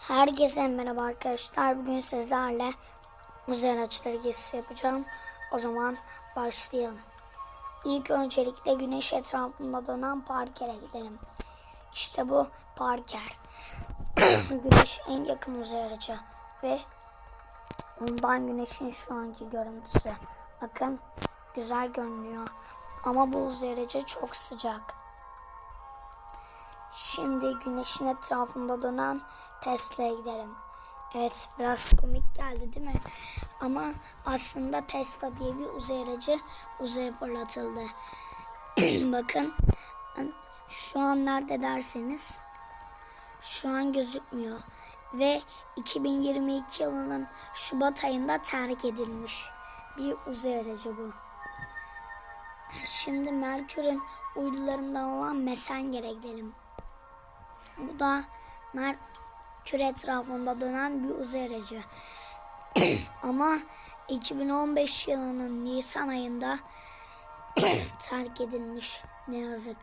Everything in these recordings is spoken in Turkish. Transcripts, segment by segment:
Herkese merhaba arkadaşlar. Bugün sizlerle uzay araçları gezisi yapacağım. O zaman başlayalım. İlk öncelikle güneş etrafında dönen Parker'e gidelim. İşte bu Parker. güneş en yakın uzay aracı ve ondan güneşin şu anki görüntüsü. Bakın güzel görünüyor. Ama bu uzay aracı çok sıcak. Şimdi güneşin etrafında dönen Tesla'ya gidelim. Evet biraz komik geldi değil mi? Ama aslında Tesla diye bir uzay aracı uzaya fırlatıldı. Bakın şu an nerede derseniz şu an gözükmüyor. Ve 2022 yılının Şubat ayında terk edilmiş bir uzay aracı bu. Şimdi Merkür'ün uydularından olan Messenger'e gidelim. Bu da Merkür etrafında dönen bir uzay aracı. Ama 2015 yılının Nisan ayında terk edilmiş ne yazık.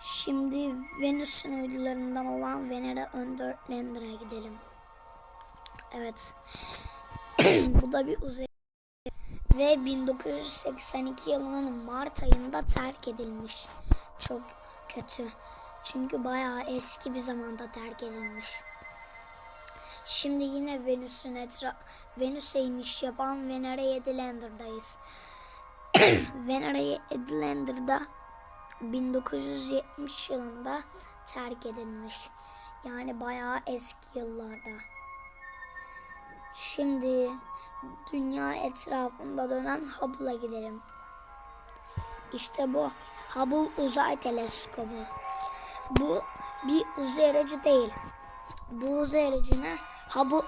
Şimdi Venüs'ün uydularından olan Venera Underlander'a gidelim. Evet. Bu da bir uzay ve 1982 yılının Mart ayında terk edilmiş. Çok kötü. Çünkü bayağı eski bir zamanda terk edilmiş. Şimdi yine Venüs'ün etra Venüs'e iniş yapan Venera 7 Lander'dayız. Venera 7 Lander'da 1970 yılında terk edilmiş. Yani bayağı eski yıllarda. Şimdi dünya etrafında dönen Hubble'a gidelim. İşte bu Hubble Uzay Teleskobu. Bu bir uzay aracı değil. Bu uzay aracını Hubble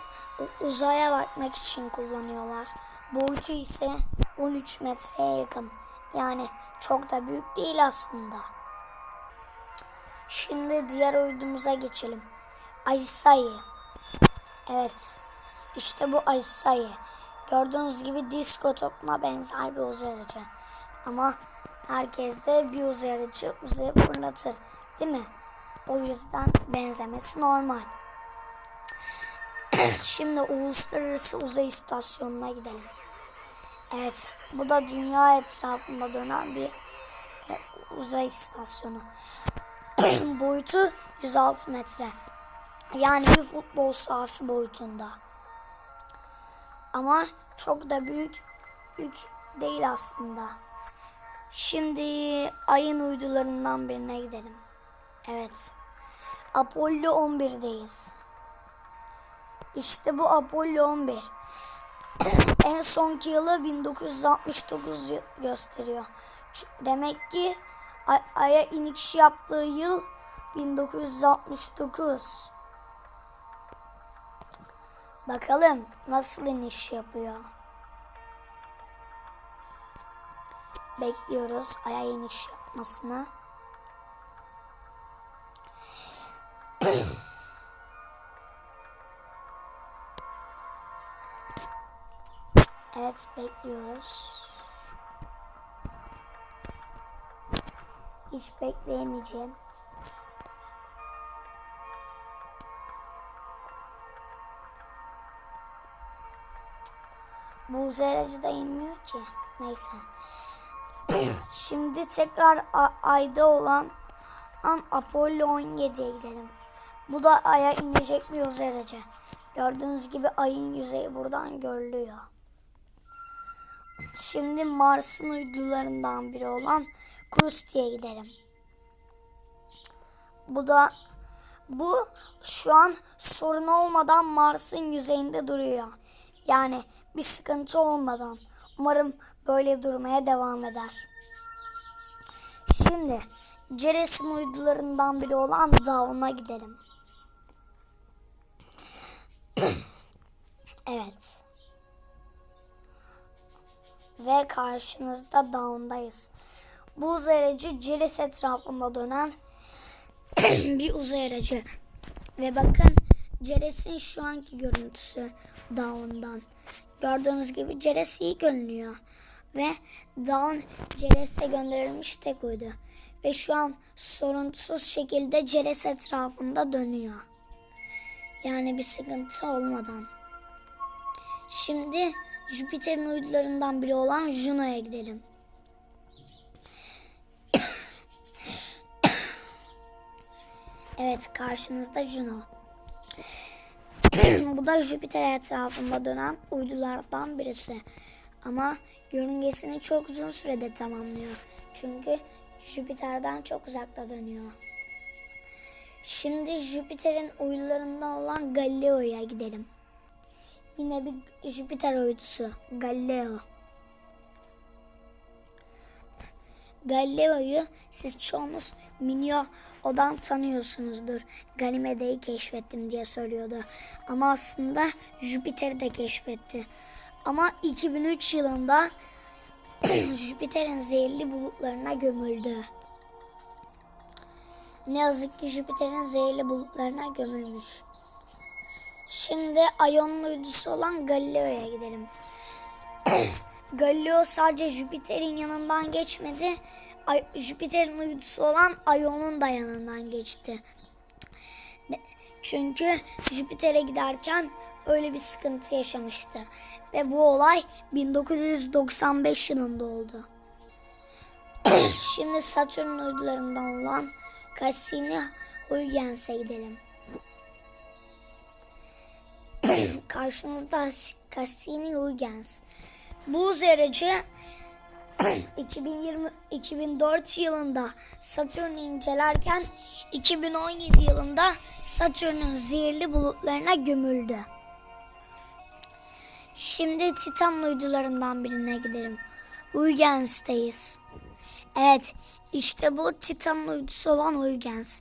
uzaya bakmak için kullanıyorlar. Boyutu ise 13 metreye yakın. Yani çok da büyük değil aslında. Şimdi diğer uydumuza geçelim. Ayısayı. Evet. İşte bu Ayısayı. Gördüğünüz gibi disco topuna benzer bir uzay aracı. Ama herkes de bir uzay aracı uzaya fırlatır. Değil mi? O yüzden benzemesi normal. Şimdi Uluslararası Uzay İstasyonu'na gidelim. Evet, bu da dünya etrafında dönen bir e, uzay istasyonu. Boyutu 106 metre. Yani bir futbol sahası boyutunda. Ama çok da büyük, büyük değil aslında. Şimdi ayın uydularından birine gidelim. Evet. Apollo 11'deyiz. İşte bu Apollo 11. en sonki yılı 1969 yıl gösteriyor. Demek ki Ay- Ay'a iniş yaptığı yıl 1969. Bakalım nasıl iniş yapıyor. Bekliyoruz Ay'a iniş yapmasını. Evet bekliyoruz. Hiç bekleyemeyeceğim. Bu uzay aracı da inmiyor ki. Neyse. Şimdi tekrar ayda olan an Apollo 17'ye gidelim. Bu da aya inecek bir uzay aracı. Gördüğünüz gibi ayın yüzeyi buradan görülüyor. Şimdi Mars'ın uydularından biri olan Krusti'ye gidelim. Bu da bu şu an sorun olmadan Mars'ın yüzeyinde duruyor. Yani bir sıkıntı olmadan. Umarım böyle durmaya devam eder. Şimdi Ceres'in uydularından biri olan Dawn'a gidelim. evet. Ve karşınızda Dawn'dayız. Bu uzay aracı Ceres etrafında dönen bir uzay aracı. Ve bakın Ceres'in şu anki görüntüsü Dawn'dan. Gördüğünüz gibi Ceres iyi görünüyor. Ve Dawn Ceres'e gönderilmiş tek uydu. Ve şu an sorunsuz şekilde Ceres etrafında dönüyor. Yani bir sıkıntı olmadan. Şimdi Jüpiter'in uydularından biri olan Juno'ya gidelim. Evet karşınızda Juno. Bu da Jüpiter etrafında dönen uydulardan birisi. Ama yörüngesini çok uzun sürede tamamlıyor. Çünkü Jüpiter'den çok uzakta dönüyor. Şimdi Jüpiter'in uydularından olan Galileo'ya gidelim. Yine bir Jüpiter uydusu Galileo. Galileo'yu siz çoğunuz Minio'dan tanıyorsunuzdur. Ganimede'yi keşfettim diye söylüyordu. Ama aslında Jüpiter'i de keşfetti. Ama 2003 yılında Jüpiter'in zehirli bulutlarına gömüldü. Ne yazık ki Jüpiter'in zehirli bulutlarına gömülmüş. Şimdi Ion'un uydusu olan Galileo'ya gidelim. Galileo sadece Jüpiter'in yanından geçmedi. Jüpiter'in uydusu olan Ion'un da yanından geçti. Çünkü Jüpiter'e giderken öyle bir sıkıntı yaşamıştı. Ve bu olay 1995 yılında oldu. Şimdi Satürn uydularından olan Cassini Huygens gidelim. Karşınızda Cassini Huygens. Bu aracı 2020 2004 yılında Satürn'ü incelerken 2017 yılında Satürn'ün zehirli bulutlarına gömüldü. Şimdi Titan uydularından birine gidelim. Huygens'teyiz. Evet, işte bu Titan uydusu olan Huygens.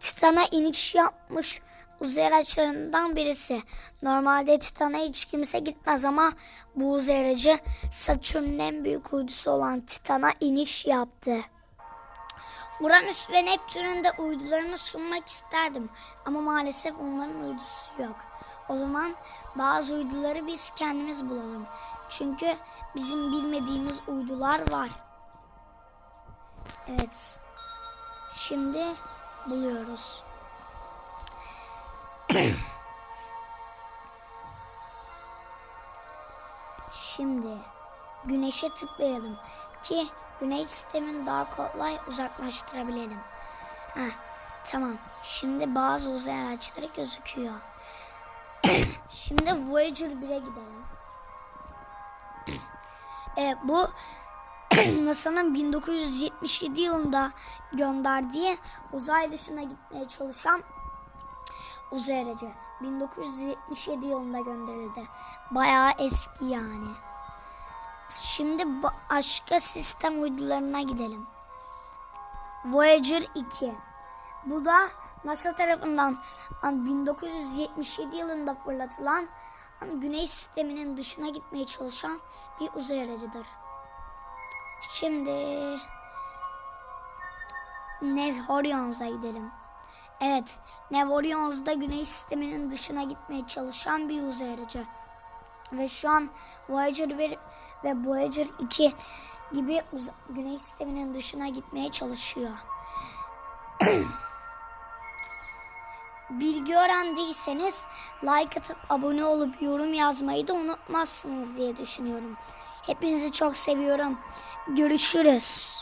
Titan'a iniş yapmış uzay araçlarından birisi. Normalde Titan'a hiç kimse gitmez ama bu uzay aracı Satürn'ün en büyük uydusu olan Titan'a iniş yaptı. Uranüs ve Neptün'ün de uydularını sunmak isterdim ama maalesef onların uydusu yok. O zaman bazı uyduları biz kendimiz bulalım. Çünkü bizim bilmediğimiz uydular var. Evet. Şimdi buluyoruz. Şimdi güneşe tıklayalım ki güneş sistemini daha kolay uzaklaştırabilelim. Heh, tamam. Şimdi bazı uzay araçları gözüküyor. Şimdi Voyager 1'e gidelim. Evet, bu NASA'nın 1977 yılında gönderdiği uzay dışına gitmeye çalışan uzay aracı. 1977 yılında gönderildi. Bayağı eski yani. Şimdi ba- başka sistem uydularına gidelim. Voyager 2. Bu da NASA tarafından an 1977 yılında fırlatılan an Güneş sisteminin dışına gitmeye çalışan bir uzay aracıdır. Şimdi Nevhorions'a gidelim. Evet, Nevhorions'da Güneş sisteminin dışına gitmeye çalışan bir uzay aracı. Ve şu an Voyager ve, ve Voyager 2 gibi Güneş sisteminin dışına gitmeye çalışıyor. Bilgi öğrendiyseniz like atıp abone olup yorum yazmayı da unutmazsınız diye düşünüyorum. Hepinizi çok seviyorum. Görüşürüz.